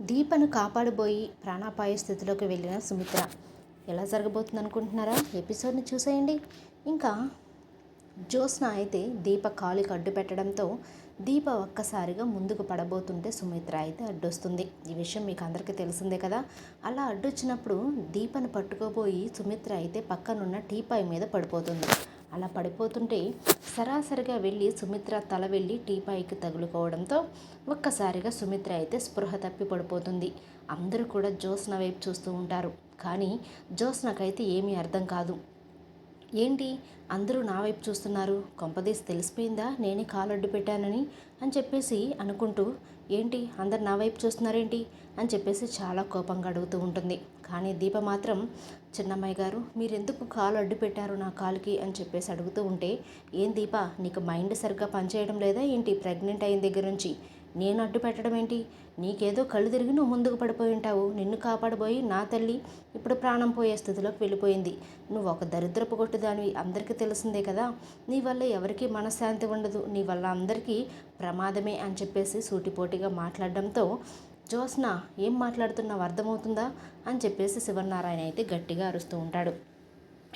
దీపను కాపాడబోయి ప్రాణాపాయ స్థితిలోకి వెళ్ళిన సుమిత్ర. ఎలా జరగబోతుంది అనుకుంటున్నారా ఎపిసోడ్ని చూసేయండి. ఇంకా జ్యోత్స్న అయితే దీప కాలుకి అడ్డు పెట్టడంతో దీప ఒక్కసారిగా ముందుకు పడబోతుంటే సుమిత్ర అయితే అడ్డొస్తుంది. ఈ విషయం మీకు అందరికీ తెలిసిందే కదా? అలా అడ్డొచ్చినప్పుడు దీపను పట్టుకోబోయి సుమిత్ర అయితే పక్కనున్న టీపాయ్ మీద పడిపోతుంది. అలా పడిపోతుంటే సరాసరిగా వెళ్ళి సుమిత్ర తల వెళ్ళి టీపాయికి తగులుకోవడంతో ఒక్కసారిగా సుమిత్ర అయితే స్పృహ తప్పి పడిపోతుంది. అందరూ కూడా జ్యోత్స్న వైపు చూస్తూ ఉంటారు. కానీ జ్యోత్స్నకైతే ఏమీ అర్థం కాదు. ఏంటి? అందరూ నా వైపు చూస్తున్నారు. కొంపదీసి తెలిసిపోయిందా? నేనే కాలు అడ్డు పెట్టానని అని చెప్పేసి అనుకుంటూ ఏంటి? అందరు నా వైపు చూస్తున్నారేంటి? అని చెప్పేసి చాలా కోపంగా అడుగుతూ ఉంటుంది. కానీ దీప మాత్రం చిన్నమ్మాయి గారు మీరెందుకు కాలు అడ్డు పెట్టారు నా కాలుకి? అని చెప్పేసి అడుగుతూ ఉంటే ఏం దీప నీకు మైండ్ సరిగ్గా పనిచేయడం లేదా? ఏంటి? ప్రెగ్నెంట్ అయిన దగ్గర నుంచి నేను అడ్డు పెట్టడం ఏంటి? నీకేదో కళ్ళు తిరిగి నువ్వు ముందుకు పడిపోయి ఉంటావు. నిన్ను కాపాడబోయి నా తల్లి ఇప్పుడు ప్రాణం పోయే స్థితిలోకి వెళ్ళిపోయింది. నువ్వు ఒక దరిద్రపు కొట్టుదానివి. అందరికీ తెలిసిందే కదా. నీ వల్ల ఎవరికీ మనశ్శాంతి ఉండదు. నీ వల్ల అందరికీ ప్రమాదమే అని చెప్పేసి సూటిపోటిగా మాట్లాడడంతో జ్యోత్స్న ఏం మాట్లాడుతున్నావు? అర్థమవుతుందా? అని చెప్పేసి శివనారాయణ అయితే గట్టిగా అరుస్తూ ఉంటాడు.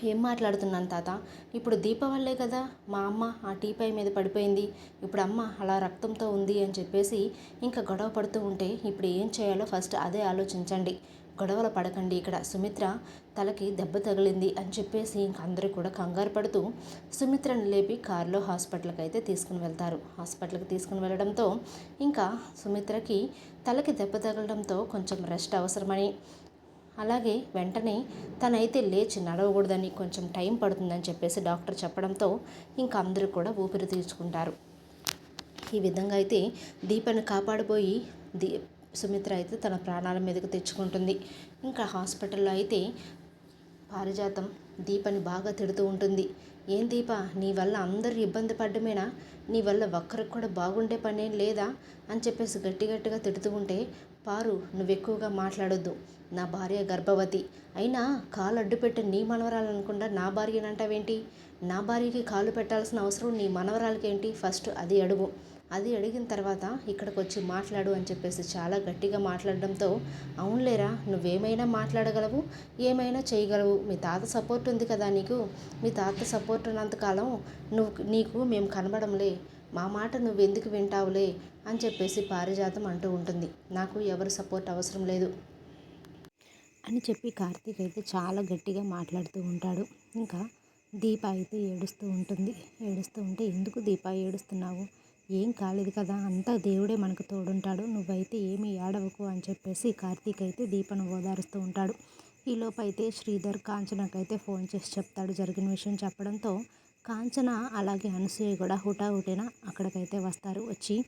ఏం మాట్లాడుతున్నాను తాత? ఇప్పుడు దీపావళే కదా. మా అమ్మ ఆ టీపై మీద పడిపోయింది. ఇప్పుడు అమ్మ అలా రక్తంతో ఉంది అని చెప్పేసి ఇంకా గొడవ పడుతూ ఉంటే ఇప్పుడు ఏం చేయాలో ఫస్ట్ అదే ఆలోచించండి. గొడవలు పడకండి ఇక్కడ. సుమిత్ర తలకి దెబ్బ తగిలింది అని చెప్పేసి ఇంకందరూ కూడా కంగారు పడుతూ సుమిత్రను లేపి కారులో హాస్పిటల్కి అయితే తీసుకుని వెళ్తారు. హాస్పిటల్కి తీసుకుని వెళ్ళడంతో ఇంకా సుమిత్రకి తలకి దెబ్బ తగలడంతో కొంచెం రెస్ట్ అవసరమని అలాగే వెంటనే తనైతే లేచి నడవకూడదని కొంచెం టైం పడుతుందని చెప్పేసి డాక్టర్ చెప్పడంతో ఇంకా అందరూ కూడా ఊపిరి తీర్చుకుంటారు. ఈ విధంగా అయితే దీపను కాపాడబోయి దీ సుమిత్ర అయితే తన ప్రాణాల మీదకు తెచ్చుకుంటుంది. ఇంకా హాస్పిటల్లో అయితే పారిజాతం దీపని బాగా తిడుతూ ఉంటుంది. ఏం దీప నీ వల్ల అందరూ ఇబ్బంది పడ్డమేనా? నీ వల్ల ఒక్కరికి కూడా బాగుండే పనేం లేదా? అని చెప్పేసి గట్టి గట్టిగా తిడుతూ ఉంటే పారు నువ్వు ఎక్కువగా మాట్లాడొద్దు. నా భార్య గర్భవతి. అయినా కాలు అడ్డు పెట్టే నీ మనవరాలనుకుండా నా భార్యనంటావేంటి? నా భార్యకి కాలు పెట్టాల్సిన అవసరం నీ మనవరాలకేంటి? ఫస్ట్ అది అడుగు. అది అడిగిన తర్వాత ఇక్కడికి వచ్చి మాట్లాడు అని చెప్పేసి చాలా గట్టిగా మాట్లాడడంతో అవునులేరా నువ్వేమైనా మాట్లాడగలవు? ఏమైనా చేయగలవు? మీ తాత సపోర్ట్ ఉంది కదా నీకు? మీ తాత సపోర్ట్ ఉన్నంతకాలం నువ్వు నీకు మేము కనబడంలే. మా మాట నువ్వు ఎందుకు వింటావులే? అని చెప్పేసి పారిజాతం అంటూ ఉంటుంది. నాకు ఎవరు సపోర్ట్ అవసరం లేదు. అని చెప్పి కార్తీక్ అయితే చాలా గట్టిగా మాట్లాడుతూ ఉంటాడు. ఇంకా దీప అయితే ఏడుస్తూ ఉంటుంది. ఏడుస్తూ ఉంటే ఎందుకు దీప ఏడుస్తున్నావు? ఏం కాలేదు కదా? అంతా దేవుడే మనకు తోడుంటాడు. నువ్వైతే ఏమీ ఏడవకు అని చెప్పేసి కార్తీక్ అయితే దీపను ఓదారుస్తూ ఉంటాడు. ఈలోపు అయితే శ్రీధర్ కాంచనకైతే ఫోన్ చేసి చెప్తాడు జరిగిన విషయం చెప్పడంతో కాంచన అలాగే అనసూయ కూడా హుటాహుటిన అక్కడికైతే వస్తారు. వచ్చి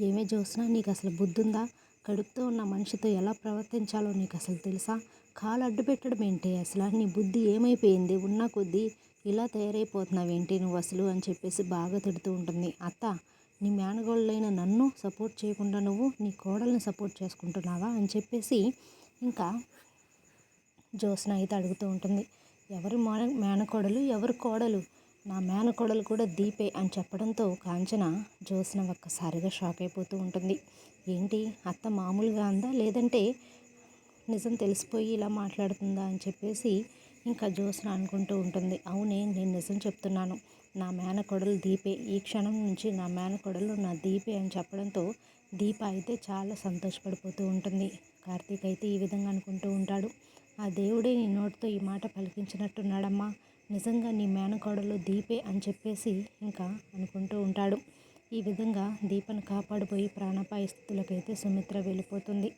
ఏమే చూసినా నీకు అసలు బుద్ధుందా? కడుపుతో ఉన్న మనిషితో ఎలా ప్రవర్తించాలో నీకు అసలు తెలుసా? కాలు అడ్డు పెట్టడం ఏంటి అసలు? నీ బుద్ధి ఏమైపోయింది? ఉన్న కొద్దీ ఇలా తయారైపోతున్నావేంటి నువ్వు అసలు? అని చెప్పేసి బాగా తిడుతూ ఉంటుంది. అత్త నీ మేనగోళ్ళైన నన్ను సపోర్ట్ చేయకుండా నువ్వు నీ కోడల్ని సపోర్ట్ చేసుకుంటున్నావా? అని చెప్పేసి ఇంకా జ్యోత్స్న అయితే అడుగుతూ ఉంటుంది. ఎవరి మేన మేనకోడలు ఎవరు కోడలు? నా మేనకోడలు కూడా దీపే అని చెప్పడంతో కాంచన జ్యోత్స్న ఒక్కసారిగా షాక్ అయిపోతూ ఉంటుంది. ఏంటి? అత్త మామూలుగా అందా? లేదంటే నిజం తెలిసిపోయి ఇలా మాట్లాడుతుందా అని చెప్పేసి ఇంకా జ్యోత్స్న అనుకుంటూ ఉంటుంది. అవునే నేను నిజం చెప్తున్నాను. నా మేనకోడలు దీపే. ఈ క్షణం నుంచి నా మేనకోడలు నా దీపే అని చెప్పడంతో దీప అయితే చాలా సంతోషపడిపోతూ ఉంటుంది. కార్తీక్ అయితే ఈ విధంగా అనుకుంటూ ఉంటాడు. ఆ దేవుడే నీ నోటితో ఈ మాట పలికించినట్టున్నాడమ్మా. నిజంగా నీ మేనకోడలు దీపే అని చెప్పేసి ఇంకా అనుకుంటూ ఉంటాడు. ఈ విధంగా దీపను కాపాడిపోయి ప్రాణాపాయ స్థితిలోకి అయితే సుమిత్ర వెళ్ళిపోతుంది.